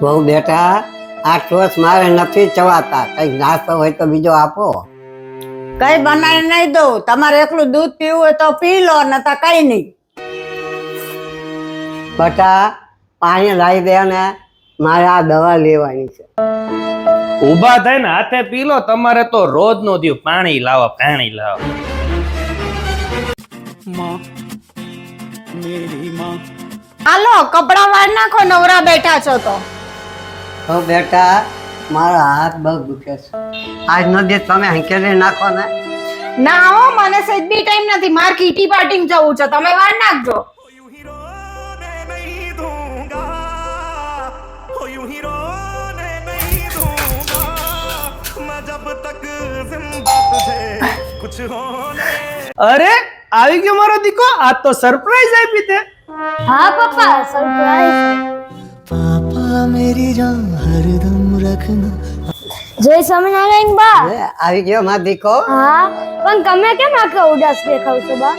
બહુ બેટા આ ટોસ મારે નથી ચવાતા. કઈ નાસ્તો હોય તો બીજો આપો. કઈ બનાવી નહીં દઉં. તમારે એકલું દૂધ પીવું હોય તો પી લો નતા કઈ નહીં. બટા પાણી લાવી દે ને મારે આ દવા લેવાની છે. ઊભા થઈને હાથે પી લો તમારે તો રોજ નો થયું. પાણી લાવો પાણી લાવો. હાલો કપડા વાર નાખો નવરા બેઠા છો તો. તો બેટા મારો હાથ બહુ દુખે છે. આજ આજનો દે તમે હંકેલી નાખો ને. ના હો મને સહેજ બી ટાઈમ નથી. માર કીટી પાર્ટીમાં જવું છે. તમે વાર નાખજો. અરે આવી ગયો મારો દીકો? આ તો સરપ્રાઈઝ આપી તે. હા પપ્પા સરપ્રાઈઝ मेरी जान हरदम रखना જય સ્વામિનારાયણ બા હવે આવી ગયો માં દીકો હા પણ તમે કેમ આખા ઉદાસ દેખાવ છો બા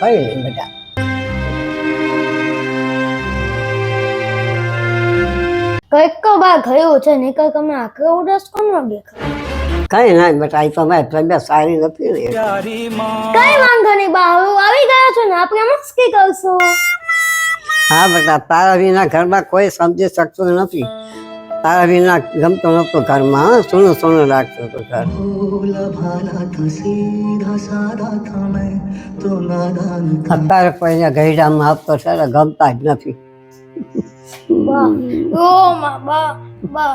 કઈ નહીં બેટા કંઈક તો બા થયું છે નહીતર તમે આખા ઉદાસ કોણ ન દેખાવ કઈ નહીં બેટા એ તો મારી તબિયત સારી નથી ને કઈ વાંધો નહીં બા હવે આવી ગયા છો ને આપણે મસ્તી કરશું હા બેટા તારા વિના ઘરમાં કોઈ સમજી શકતું નથી તારા વિના ગમતો નતો ઘરમાં હા? સોનું સોનું રાખતો હતો ઘર भोला भाला था सीधा साधा था मैं तो नादान था અત્યારે કોઈને ગઈડામાં આપતો છે ને ગમતા જ નથી બા ઓ માં બા બા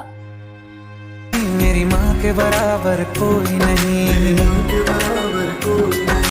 मेरी माँ के बराबर कोई नहीं